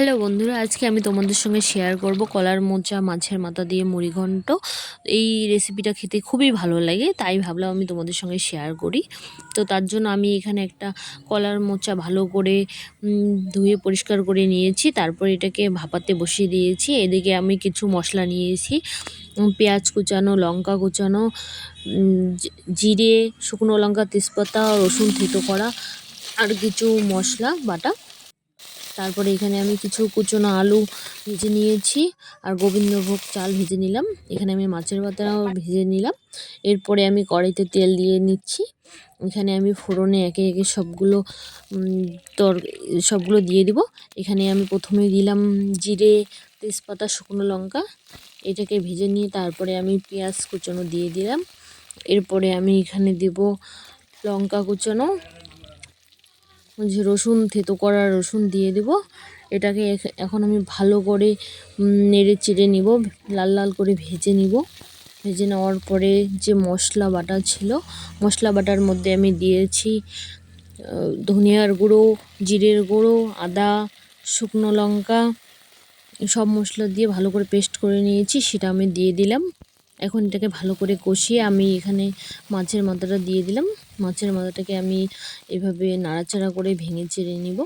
Hello বন্ধুরা, আজকে আমি তোমাদের সঙ্গে শেয়ার করব কলার মোচা, মাছের মাথা দিয়ে মুড়িঘণ্ট এই রেসিপিটা খেতে খুবই ভালো লাগে, তাই ভাবলাম আমি তোমাদের সঙ্গে শেয়ার করি। তো তার জন্য আমি এখানে একটা কলার মোচা ভালো করে ধুয়ে পরিষ্কার করে নিয়েছি। তারপর এটাকে ভাপাতে বসিয়ে দিয়েছি। এদিকে আমি কিছু মশলা নিয়েছি পেঁয়াজ কুচানো, লঙ্কা কুচানো জিরে, শুকনো লঙ্কা তেজপাতা, রসুন থেতো করা, আর কিছু মশলা, বাটা। তারপরে এখানে আমি কিছু কুচনো আলু ভেজে নিয়েছি আর গোবিন্দভোগ চাল ভেজে নিলাম। এখানে আমি মাছের পাতাও ভেজে নিলাম। এরপরে আমি কড়াইতে তেল দিয়ে নিচ্ছি। এখানে আমি ফোড়নে একে একে সবগুলো তর, সবগুলো দিয়ে দিব। এখানে আমি প্রথমে দিলাম জিরে, তেজপাতা, শুকনো লঙ্কা। এটাকে ভেজে নিয়ে তারপরে আমি পেঁয়াজ কুচনো দিয়ে দিলাম। এরপরে আমি এখানে দেব লঙ্কা কুচনো যে রসুন থেতো করা রসুন দিয়ে দেব। এটাকে এখ- এখন আমি ভালো করে নেড়ে চেড়ে নিব, লাল লাল করে ভেজে নিব। ভেজে নেওয়ার পরে যে মশলা বাটা ছিল, মশলা বাটার মধ্যে আমি দিয়েছি ধনিয়ার গুঁড়ো, জিরের গুঁড়ো, আদা, শুকনো লঙ্কা, সব মশলা দিয়ে ভালো করে পেস্ট করে নিয়েছি, সেটা আমি দিয়ে দিলাম। এখন এটাকে ভালো করে কষিয়ে আমি এখানে মাছের মাথাটা দিয়ে দিলাম। মাছের মাথাটাকে আমি এভাবে নাড়াচাড়া করে ভেঙে চেড়ে নিব।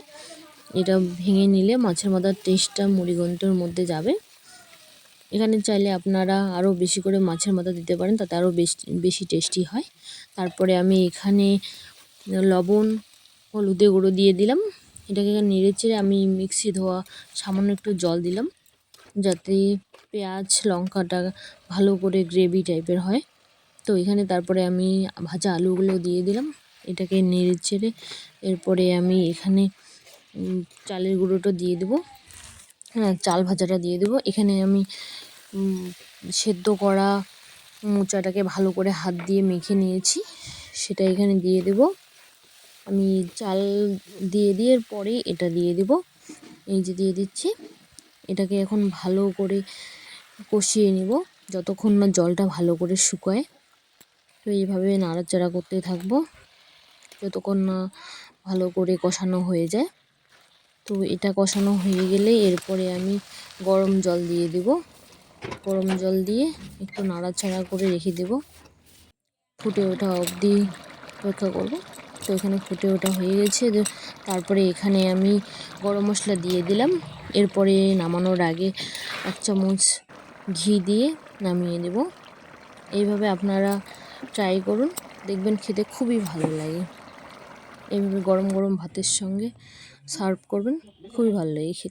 এটা ভেঙে নিলে মাছের মাথার টেস্টটা মুড়িঘণ্টর মধ্যে যাবে। এখানে চাইলে আপনারা আরও বেশি করে মাছের মাথা দিতে পারেন, তাতে আরও বেশি বেশি টেস্টি হয়। তারপরে আমি এখানে লবণ, হলুদে গুঁড়ো দিয়ে দিলাম। এটাকে নেড়ে চেড়ে আমি মিক্সি ধোয়া সামান্য একটু জল দিলাম। যাতে পেঁয়াজ, লঙ্কাটা ভালো করে গ্রেভি টাইপের হয়। তো এখানে তারপরে আমি ভাজা আলুগুলো দিয়ে দিলাম। এটাকে নেড়ে চেড়ে এরপরে আমি এখানে চালের গুঁড়োটা দিয়ে দেবো। হ্যাঁ চাল ভাজাটা দিয়ে দেবো। এখানে আমি সেদ্ধ করা মোচাটাকে ভালো করে হাত দিয়ে মেখে নিয়েছি। সেটা এখানে দিয়ে দেব। আমি চাল দিয়ে দিয়ে পরে এটা দিয়ে দেব। এই যে দিয়ে দিচ্ছি। এটাকে এখন ভালো করে কষিয়ে নেব। যতক্ষণ না জলটা ভালো করে শুকায়। তো এইভাবে নাড়াচাড়া করতে থাকব। যতক্ষণ না ভালো করে কষানো হয়ে যায়। তো এটা কষানো হয়ে গেলে এরপরে আমি গরম জল দিয়ে দেব। গরম জল দিয়ে একটু নাড়াচাড়া করে রেখে দেব। ফুটে ওঠা অবধি অপেক্ষা করব। তো এখানে ফুটে ওঠা হয়ে গেছে। তারপরে এখানে আমি গরম মশলা দিয়ে দিলাম। এরপরে নামানোর আগে এক চামচ ঘি দিয়ে নামিয়ে দেব। এইভাবে আপনারা ট্রাই করুন। দেখবেন খেতে খুবই ভালো লাগে। এইভাবে গরম গরম ভাতের সঙ্গে সার্ভ করবেন, খুবই ভালো লাগে খেতে।